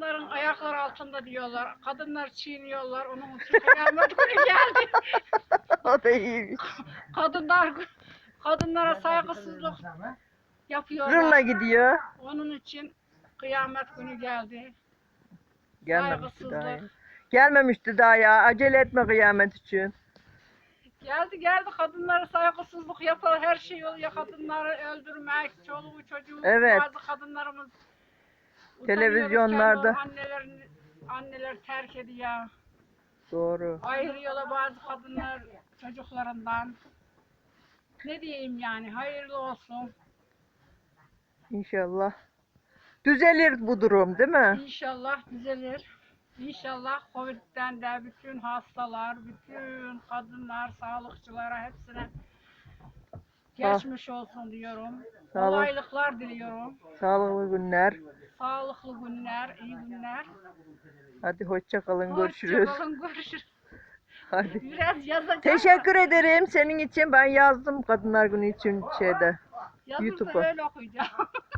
Kadınların ayakları altında diyorlar. Kadınlar çiğniyorlar. Onun için kıyamet günü geldi. o da iyiymiş. Kadınlar kadınlara saygısızlık yapıyorlar. Zırla gidiyor. Onun için kıyamet günü geldi. Gelmemişti daha. ya. Gelmemişti daha ya. Acele etme kıyamet için. Geldi geldi kadınlara saygısızlık yapar her şey oluyor kadınları öldürmek çoluğu çocuğu Evet. bazı kadınlarımız utanıyoruz Televizyonlarda. annelerini anneler terk ediyor Doğru. ayırıyorlar bazı kadınlar çocuklarından ne diyeyim yani hayırlı olsun İnşallah. Düzelir bu durum değil mi? İnşallah düzelir İnşallah Covid'den de bütün hastalar, bütün kadınlar, sağlıkçılara hepsine geçmiş olsun diyorum. Sağ olun. Kolaylıklar diliyorum. Sağlıklı günler. Sağlıklı günler, iyi günler. Hadi hoşça kalın. Görüşürüz. Hoşçakalın, görüşürüz. Hadi. Biraz yazacağım. Teşekkür ederim senin için. Ben yazdım Kadınlar Günü için şeyde. Yazın da YouTube'a. öyle okuyacağım.